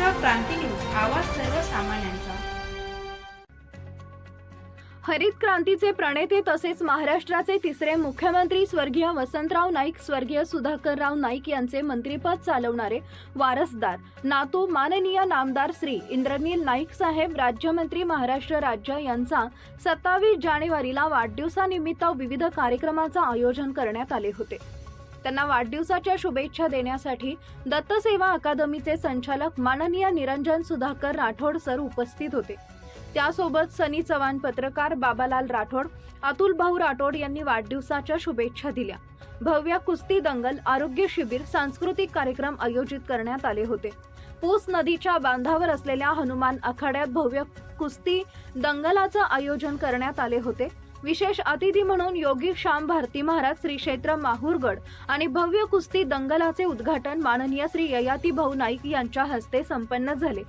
Maharashtra Kranti news आवाज सर्वसामान्यांचा. हरित क्रांतीचे प्रणेते तसेच महाराष्ट्राचे तिसरे मुख्यमंत्री स्वर्गीय वसंतराव नाईक स्वर्गीय सुधाकरराव नाईक यांचे मंत्रीपद चालवणारे वारसदार नातू माननीय नामदार श्री इंद्रनील नाईक साहेब राज्यमंत्री महाराष्ट्र राज्य यांचा सत्तावीस जानेवारीला वाढदिवसानिमित्त विविध कार्यक्रमाचं आयोजन करण्यात आले होते. त्यांना वाढदिवसाच्या शुभेच्छा देण्यासाठी दत्तसेवा अकादमीचे संचालक माननीय निरंजन सुधाकर राठोड सर उपस्थित होते. त्यासोबत सनी चव्हाण पत्रकार बाबालाल राठोड अतुल भाऊ राठोड यांनी वाढदिवसाच्या शुभेच्छा दिल्या. भव्य कुस्ती दंगल आरोग्य शिबिर सांस्कृतिक कार्यक्रम आयोजित करण्यात आले होते. पूस नदीच्या बांधावर असलेल्या हनुमान आखाड्यात भव्य कुस्ती दंगलाचं आयोजन करण्यात आले होते. विशेष अतिथी म्हणून योगी श्याम भारती महाराज श्री क्षेत्र माहूरगड आणि भव्य कुस्ती दंगलाचे उद्घाटन माननीय श्री ययाती भाऊ नाईक यांच्या हस्ते संपन्न झाले.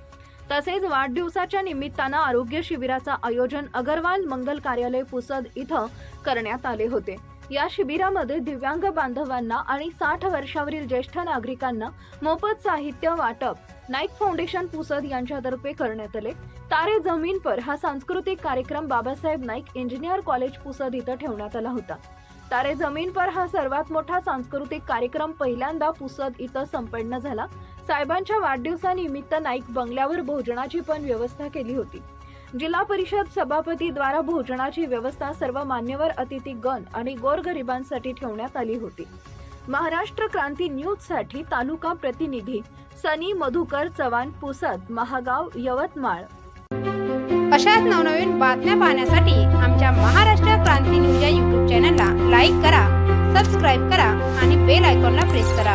तसेच वाढदिवसाच्या निमित्तानं आरोग्य शिबिराचं आयोजन अगरवाल मंगल कार्यालय पुसद इथं करण्यात आले होते. या शिबिरामध्ये दिव्यांग बांधवांना आणि साठ वर्षावरील ज्येष्ठ नागरिकांना मोफत साहित्य वाटप नाईक फाउंडेशन पुसद यांच्यातर्फे करण्यात आले. तारे जमीन पर हा सांस्कृतिक कार्यक्रम बाबासाहेब नाईक इंजिनियर कॉलेज पुसद इथं ठेवण्यात आला होता. तारे जमीन पर हा सर्वात मोठा सांस्कृतिक कार्यक्रम पहिल्यांदा पुसद इथं संपन्न झाला. साहेबांच्या वाढदिवसानिमित्त नाईक बंगल्यावर भोजनाची पण व्यवस्था केली होती. जिल्हा परिषद सभापती द्वारा भोजनाची व्यवस्था सर्व मान्यवर अतिथी गण आणि गोरगरिबांसाठी ठेवण्यात आली होती. महाराष्ट्र क्रांती न्यूजसाठी तालुका प्रतिनिधी सनी मधुकर चव्हाण पुसद महागाव यवतमाळ. अशाच नवनवीन बातम्या पाहण्यासाठी आमच्या महाराष्ट्र क्रांती न्यूज या यूट्यूब चॅनलला लाईक करा सबस्क्राईब करा आणि बेल आयकॉनला प्रेस करा.